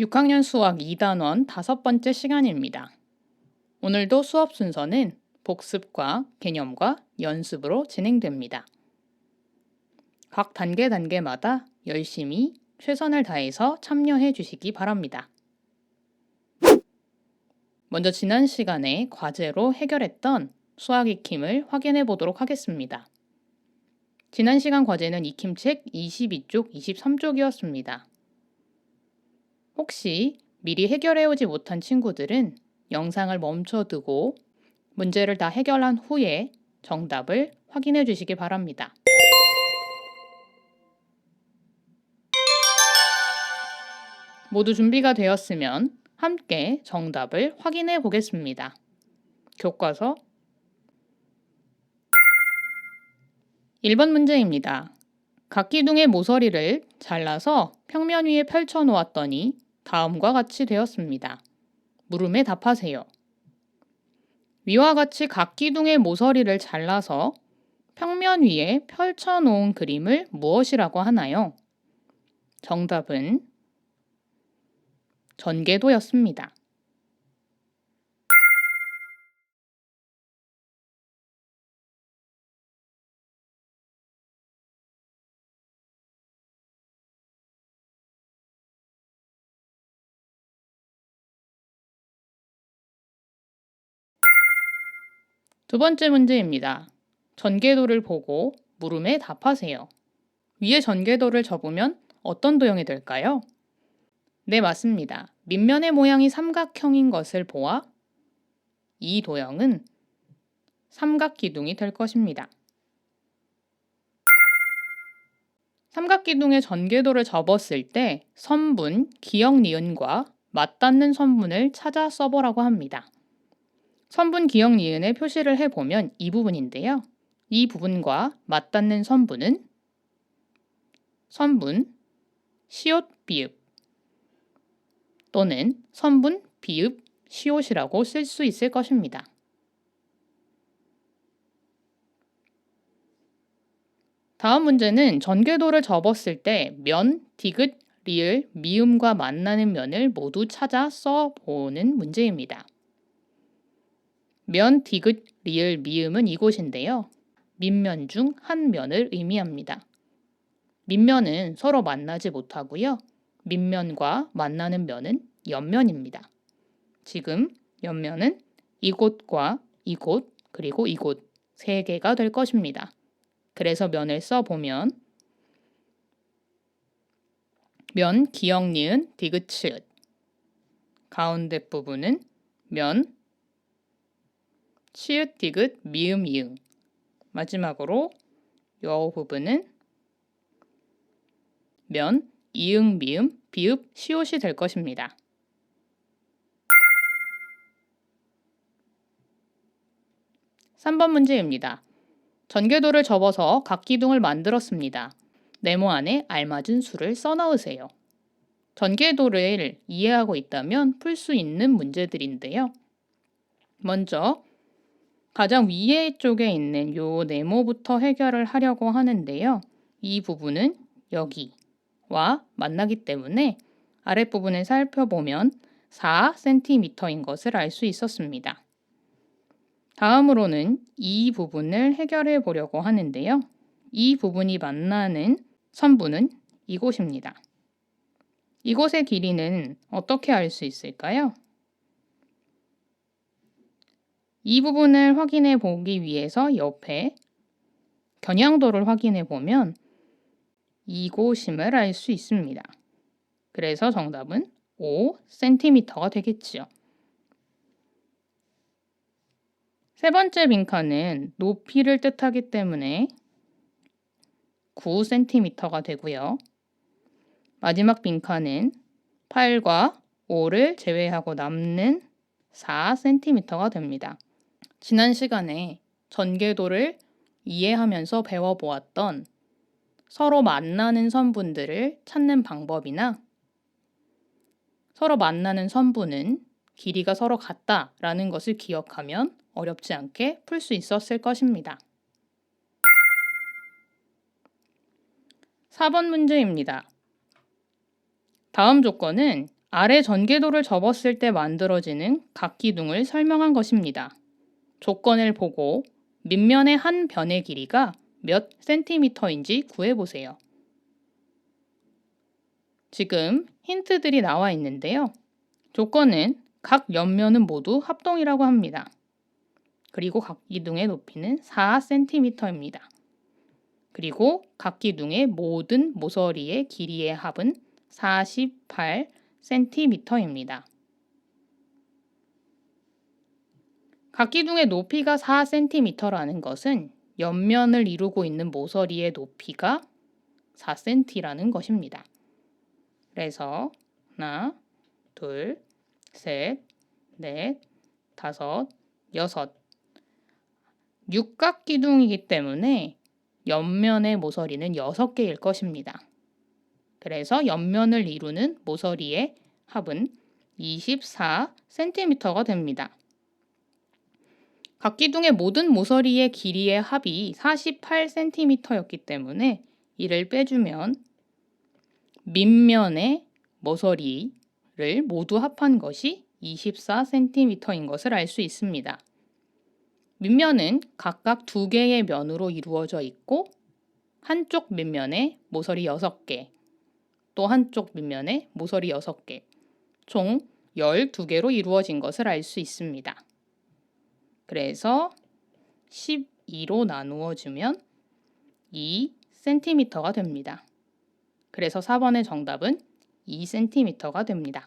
6학년 수학 2단원 다섯 번째 시간입니다. 오늘도 수업 순서는 복습과 개념과 연습으로 진행됩니다. 각 단계 단계마다 열심히 최선을 다해서 참여해 주시기 바랍니다. 먼저 지난 시간에 과제로 해결했던 수학 익힘을 확인해 보도록 하겠습니다. 지난 시간 과제는 익힘책 22쪽, 23쪽이었습니다. 혹시 미리 해결해 오지 못한 친구들은 영상을 멈춰두고 문제를 다 해결한 후에 정답을 확인해 주시기 바랍니다. 모두 준비가 되었으면 함께 정답을 확인해 보겠습니다. 교과서 1번 문제입니다. 각 기둥의 모서리를 잘라서 평면 위에 펼쳐 놓았더니 다음과 같이 되었습니다. 물음에 답하세요. 위와 같이 각 기둥의 모서리를 잘라서 평면 위에 펼쳐 놓은 그림을 무엇이라고 하나요? 정답은 전개도였습니다. 두 번째 문제입니다. 전개도를 보고 물음에 답하세요. 위에 전개도를 접으면 어떤 도형이 될까요? 네, 맞습니다. 밑면의 모양이 삼각형인 것을 보아 이 도형은 삼각기둥이 될 것입니다. 삼각기둥의 전개도를 접었을 때 선분, 기역, 니은과 맞닿는 선분을 찾아 써보라고 합니다. 선분, 기역, 니은에 표시를 해보면 이 부분인데요. 이 부분과 맞닿는 선분은 선분, 시옷, 비읍 또는 선분, 비읍, 시옷이라고 쓸 수 있을 것입니다. 다음 문제는 전개도를 접었을 때 면, 디귿, 리을, 미음과 만나는 면을 모두 찾아 써보는 문제입니다. 면, 디귿, 리을, 미음은 이곳인데요. 밑면 중 한 면을 의미합니다. 밑면은 서로 만나지 못하고요. 밑면과 만나는 면은 옆면입니다. 지금 옆면은 이곳과 이곳 그리고 이곳 세 개가 될 것입니다. 그래서 면을 써보면 면, 기역, 니은, 디귿, 치읓 가운데 부분은 면, 치읓, 디귿, 미음, 이응 마지막으로 여 부분은 면, 이응, 미음, 비읍, 시옷이 될 것입니다. (3번) 문제입니다. 전개도를 접어서 각 기둥을 만들었습니다. 네모 안에 알맞은 수를 써넣으세요. 전개도를 이해하고 있다면 풀 수 있는 문제들인데요. 먼저 가장 위에 쪽에 있는 요 네모부터 해결을 하려고 하는데요. 이 부분은 여기와 만나기 때문에 아랫부분을 살펴보면 4cm인 것을 알 수 있었습니다. 다음으로는 이 부분을 해결해 보려고 하는데요. 이 부분이 만나는 선분은 이곳입니다. 이곳의 길이는 어떻게 알 수 있을까요? 이 부분을 확인해 보기 위해서 옆에 겨냥도를 확인해 보면 이곳임을 알 수 있습니다. 그래서 정답은 5cm가 되겠지요. 세 번째 빈칸은 높이를 뜻하기 때문에 9cm가 되고요. 마지막 빈칸은 8과 5를 제외하고 남는 4cm가 됩니다. 지난 시간에 전개도를 이해하면서 배워보았던 서로 만나는 선분들을 찾는 방법이나 서로 만나는 선분은 길이가 서로 같다라는 것을 기억하면 어렵지 않게 풀 수 있었을 것입니다. 4번 문제입니다. 다음 조건은 아래 전개도를 접었을 때 만들어지는 각 기둥을 설명한 것입니다. 조건을 보고 밑면의 한 변의 길이가 몇 센티미터인지 구해보세요. 지금 힌트들이 나와 있는데요. 조건은 각 옆면은 모두 합동이라고 합니다. 그리고 각 기둥의 높이는 4cm입니다. 그리고 각 기둥의 모든 모서리의 길이의 합은 48cm입니다. 각 기둥의 높이가 4cm라는 것은 옆면을 이루고 있는 모서리의 높이가 4cm라는 것입니다. 그래서 하나, 둘, 셋, 넷, 다섯, 여섯. 육각 기둥이기 때문에 옆면의 모서리는 6개일 것입니다. 그래서 옆면을 이루는 모서리의 합은 24cm가 됩니다. 각 기둥의 모든 모서리의 길이의 합이 48cm였기 때문에 이를 빼주면 밑면의 모서리를 모두 합한 것이 24cm인 것을 알 수 있습니다. 밑면은 각각 두 개의 면으로 이루어져 있고 한쪽 밑면에 모서리 6개, 또 한쪽 밑면에 모서리 6개, 총 12개로 이루어진 것을 알 수 있습니다. 그래서 12로 나누어 주면 2cm가 됩니다. 그래서 4번의 정답은 2cm가 됩니다.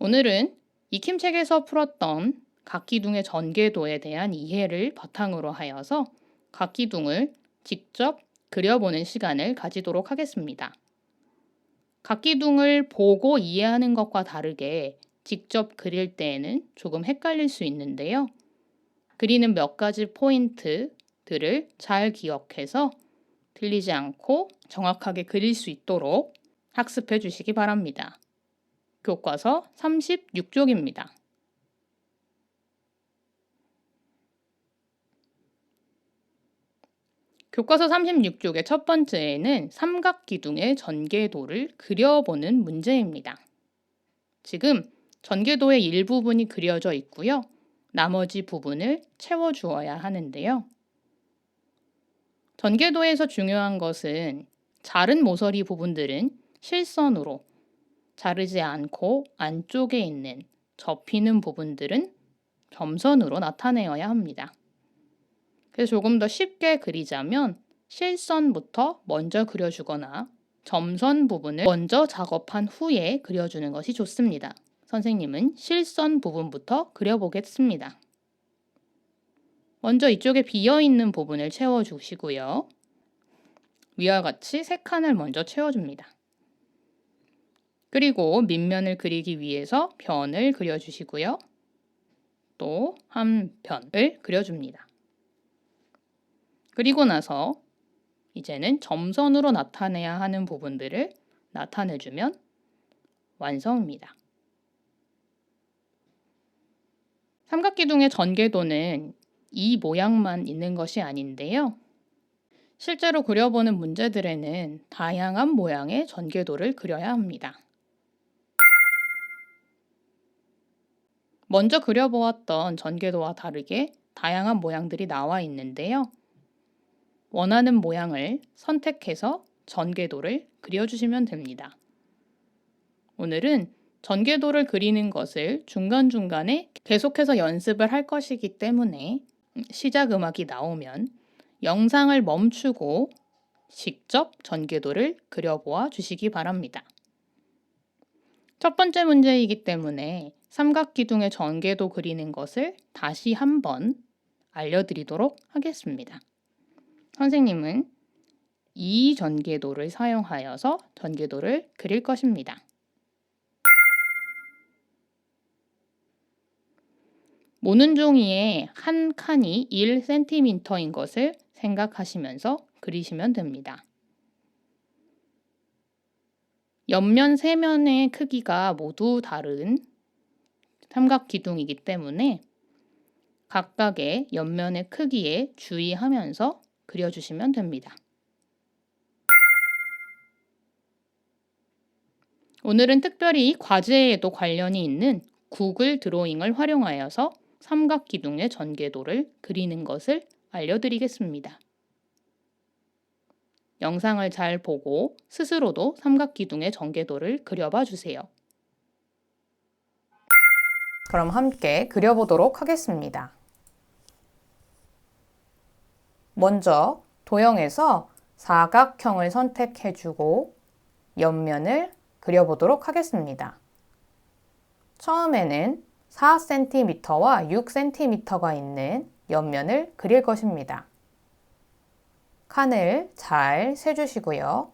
오늘은 익힘책에서 풀었던 각기둥의 전개도에 대한 이해를 바탕으로 하여서 각기둥을 직접 그려보는 시간을 가지도록 하겠습니다. 각 기둥을 보고 이해하는 것과 다르게 직접 그릴 때에는 조금 헷갈릴 수 있는데요. 그리는 몇 가지 포인트들을 잘 기억해서 틀리지 않고 정확하게 그릴 수 있도록 학습해 주시기 바랍니다. 교과서 36쪽입니다. 교과서 36쪽의 첫 번째에는 삼각기둥의 전개도를 그려보는 문제입니다. 지금 전개도의 일부분이 그려져 있고요. 나머지 부분을 채워주어야 하는데요. 전개도에서 중요한 것은 자른 모서리 부분들은 실선으로 자르지 않고 안쪽에 있는 접히는 부분들은 점선으로 나타내어야 합니다. 그래서 조금 더 쉽게 그리자면 실선부터 먼저 그려주거나 점선 부분을 먼저 작업한 후에 그려주는 것이 좋습니다. 선생님은 실선 부분부터 그려보겠습니다. 먼저 이쪽에 비어있는 부분을 채워주시고요. 위와 같이 세 칸을 먼저 채워줍니다. 그리고 밑면을 그리기 위해서 변을 그려주시고요. 또한 편을 그려줍니다. 그리고 나서 이제는 점선으로 나타내야 하는 부분들을 나타내주면 완성입니다. 삼각기둥의 전개도는 이 모양만 있는 것이 아닌데요. 실제로 그려보는 문제들에는 다양한 모양의 전개도를 그려야 합니다. 먼저 그려보았던 전개도와 다르게 다양한 모양들이 나와 있는데요. 원하는 모양을 선택해서 전개도를 그려주시면 됩니다. 오늘은 전개도를 그리는 것을 중간중간에 계속해서 연습을 할 것이기 때문에 시작 음악이 나오면 영상을 멈추고 직접 전개도를 그려보아 주시기 바랍니다. 첫 번째 문제이기 때문에 삼각기둥의 전개도 그리는 것을 다시 한번 알려드리도록 하겠습니다. 선생님은 이 전개도를 사용하여서 전개도를 그릴 것입니다. 모는 종이의 한 칸이 1cm인 것을 생각하시면서 그리시면 됩니다. 옆면 세 면의 크기가 모두 다른 삼각 기둥이기 때문에 각각의 옆면의 크기에 주의하면서 그려주시면 됩니다. 오늘은 특별히 과제에도 관련이 있는 구글 드로잉을 활용하여서 삼각기둥의 전개도를 그리는 것을 알려드리겠습니다. 영상을 잘 보고 스스로도 삼각기둥의 전개도를 그려봐 주세요. 그럼 함께 그려보도록 하겠습니다. 먼저 도형에서 사각형을 선택해주고 옆면을 그려보도록 하겠습니다. 처음에는 4cm와 6cm가 있는 옆면을 그릴 것입니다. 칸을 잘 세주시고요.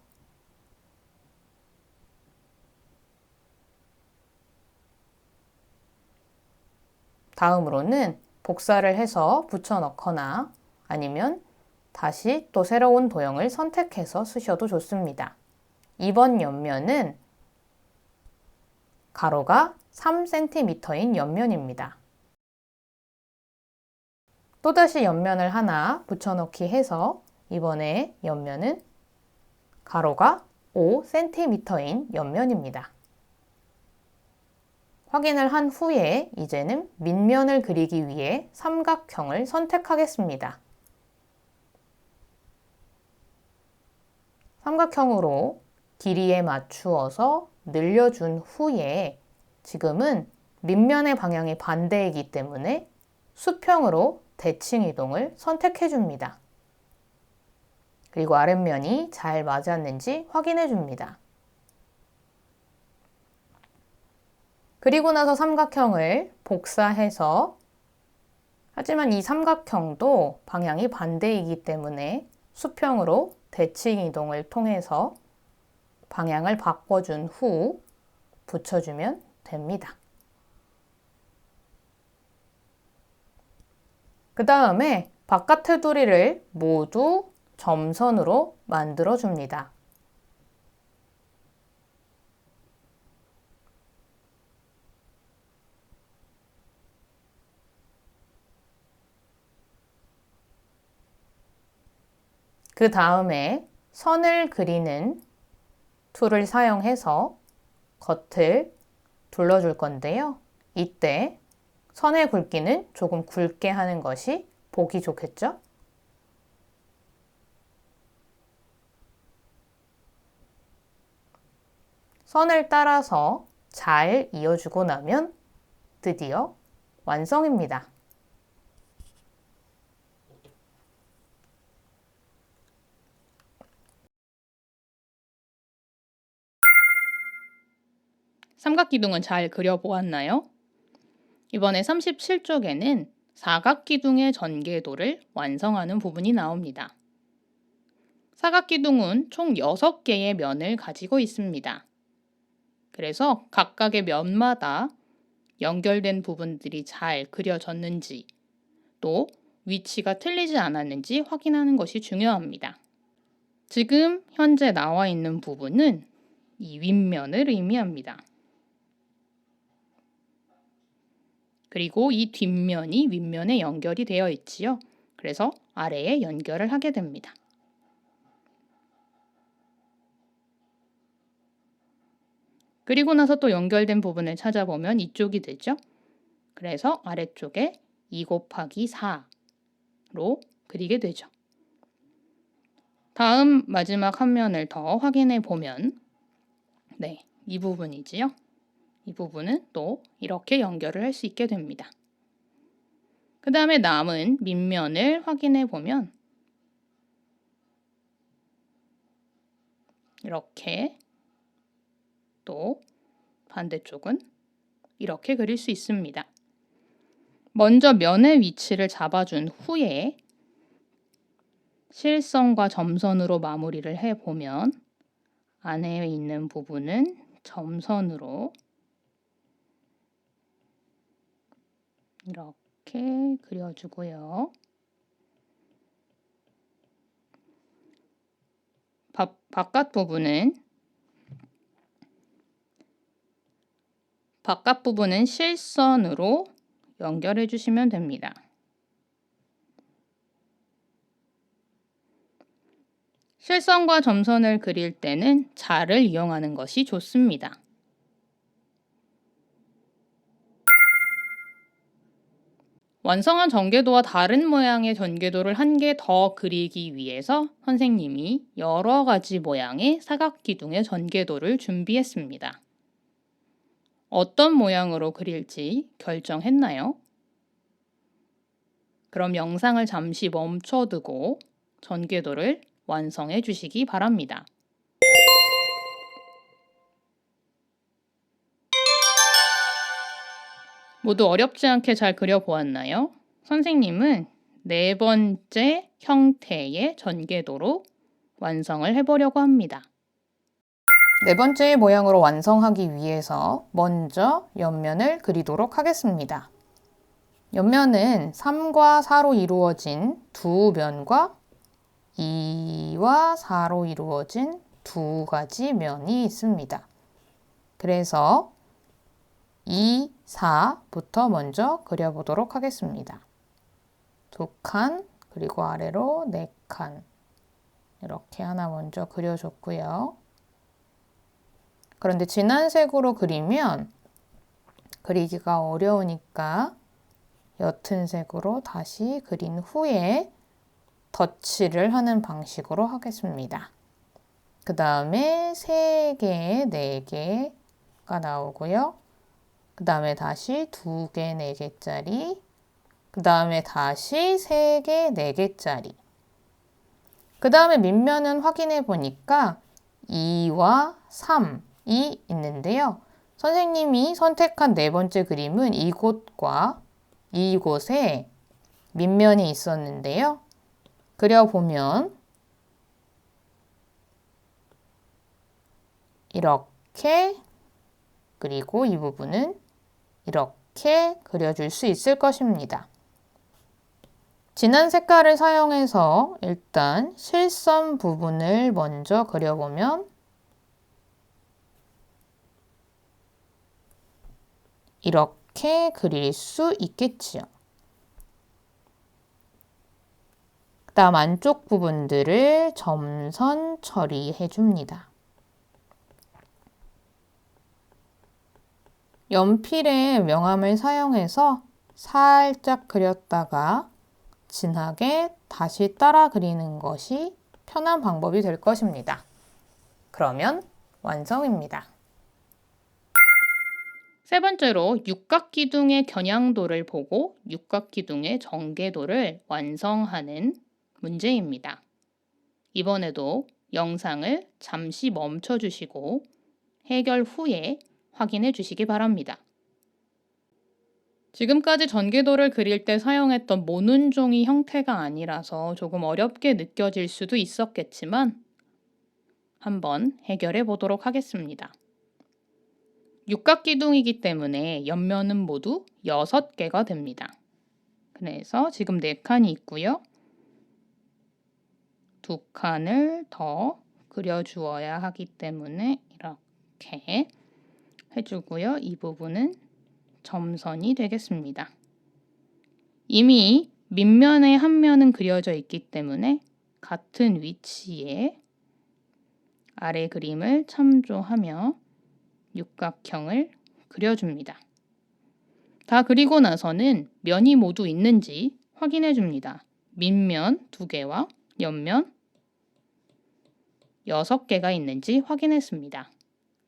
다음으로는 복사를 해서 붙여 넣거나 아니면 다시 또 새로운 도형을 선택해서 쓰셔도 좋습니다. 이번 옆면은 가로가 3cm인 옆면입니다. 또다시 옆면을 하나 붙여넣기 해서 이번에 옆면은 가로가 5cm인 옆면입니다. 확인을 한 후에 이제는 밑면을 그리기 위해 삼각형을 선택하겠습니다. 삼각형으로 길이에 맞추어서 늘려준 후에 지금은 밑면의 방향이 반대이기 때문에 수평으로 대칭 이동을 선택해 줍니다. 그리고 아랫면이 잘 맞았는지 확인해 줍니다. 그리고 나서 삼각형을 복사해서 하지만 이 삼각형도 방향이 반대이기 때문에 수평으로 대칭 이동을 통해서 방향을 바꿔준 후 붙여주면 됩니다. 그 다음에 바깥 테두리를 모두 점선으로 만들어 줍니다. 그 다음에 선을 그리는 툴을 사용해서 겉을 둘러줄 건데요. 이때 선의 굵기는 조금 굵게 하는 것이 보기 좋겠죠? 선을 따라서 잘 이어주고 나면 드디어 완성입니다. 삼각기둥은 잘 그려보았나요? 이번에 37쪽에는 사각기둥의 전개도를 완성하는 부분이 나옵니다. 사각기둥은 총 6개의 면을 가지고 있습니다. 그래서 각각의 면마다 연결된 부분들이 잘 그려졌는지 또 위치가 틀리지 않았는지 확인하는 것이 중요합니다. 지금 현재 나와 있는 부분은 이 윗면을 의미합니다. 그리고 이 뒷면이 윗면에 연결이 되어 있지요. 그래서 아래에 연결을 하게 됩니다. 그리고 나서 또 연결된 부분을 찾아보면 이쪽이 되죠. 그래서 아래쪽에 2 곱하기 4로 그리게 되죠. 다음 마지막 한 면을 더 확인해 보면 네, 이 부분이지요. 이 부분은 또 이렇게 연결을 할 수 있게 됩니다. 그 다음에 남은 밑면을 확인해 보면 이렇게 또 반대쪽은 이렇게 그릴 수 있습니다. 먼저 면의 위치를 잡아준 후에 실선과 점선으로 마무리를 해보면 안에 있는 부분은 점선으로 이렇게 그려주고요. 바, 바깥 부분은 바깥 부분은 실선으로 연결해 주시면 됩니다. 실선과 점선을 그릴 때는 자를 이용하는 것이 좋습니다. 완성한 전개도와 다른 모양의 전개도를 한 개 더 그리기 위해서 선생님이 여러 가지 모양의 사각기둥의 전개도를 준비했습니다. 어떤 모양으로 그릴지 결정했나요? 그럼 영상을 잠시 멈춰두고 전개도를 완성해 주시기 바랍니다. 모두 어렵지 않게 잘 그려보았나요? 선생님은 네 번째 형태의 전개도로 완성을 해보려고 합니다. 네 번째 모양으로 완성하기 위해서 먼저 옆면을 그리도록 하겠습니다. 옆면은 3과 4로 이루어진 두 면과 2와 4로 이루어진 두 가지 면이 있습니다. 그래서 2, 4부터 먼저 그려보도록 하겠습니다. 두 칸, 그리고 아래로 네 칸. 이렇게 하나 먼저 그려줬고요. 그런데 진한 색으로 그리면 그리기가 어려우니까 옅은 색으로 다시 그린 후에 덧칠을 하는 방식으로 하겠습니다. 그 다음에 3개, 4개가 나오고요. 그 다음에 다시 2개, 4개짜리, 그 다음에 다시 3개, 4개짜리. 그 다음에 밑면은 확인해 보니까 2와 3이 있는데요. 선생님이 선택한 네 번째 그림은 이곳과 이곳에 밑면이 있었는데요. 그려보면 이렇게 그리고 이 부분은 이렇게 그려줄 수 있을 것입니다. 진한 색깔을 사용해서 일단 실선 부분을 먼저 그려보면 이렇게 그릴 수 있겠지요. 그 다음 안쪽 부분들을 점선 처리해 줍니다. 연필의 명암을 사용해서 살짝 그렸다가 진하게 다시 따라 그리는 것이 편한 방법이 될 것입니다. 그러면 완성입니다. 세 번째로 육각기둥의 겨냥도를 보고 육각기둥의 전개도를 완성하는 문제입니다. 이번에도 영상을 잠시 멈춰 주시고 해결 후에 확인해 주시기 바랍니다. 지금까지 전개도를 그릴 때 사용했던 모눈 종이 형태가 아니라서 조금 어렵게 느껴질 수도 있었겠지만 한번 해결해 보도록 하겠습니다. 육각기둥이기 때문에 옆면은 모두 6개가 됩니다. 그래서 지금 4칸이 있고요. 두 칸을 더 그려주어야 하기 때문에 이렇게 해주고요. 이 부분은 점선이 되겠습니다. 이미 밑면에 한 면은 그려져 있기 때문에 같은 위치에 아래 그림을 참조하며 육각형을 그려줍니다. 다 그리고 나서는 면이 모두 있는지 확인해 줍니다. 밑면 두 개와 옆면 여섯 개가 있는지 확인했습니다.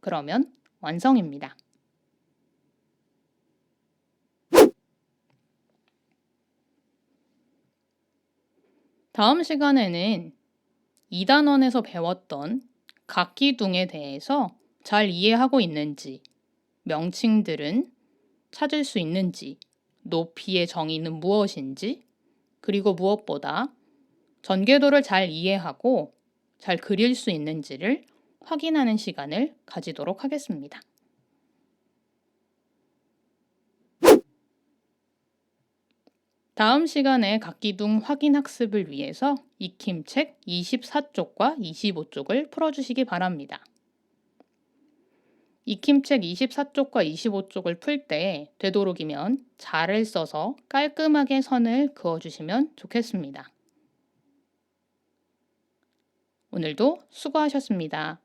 그러면 완성입니다. 다음 시간에는 2단원에서 배웠던 각기둥에 대해서 잘 이해하고 있는지, 명칭들은 찾을 수 있는지, 높이의 정의는 무엇인지, 그리고 무엇보다 전개도를 잘 이해하고 잘 그릴 수 있는지를 확인하는 시간을 가지도록 하겠습니다. 다음 시간에 각기둥 확인 학습을 위해서 익힘책 24쪽과 25쪽을 풀어주시기 바랍니다. 익힘책 24쪽과 25쪽을 풀 때 되도록이면 자를 써서 깔끔하게 선을 그어주시면 좋겠습니다. 오늘도 수고하셨습니다.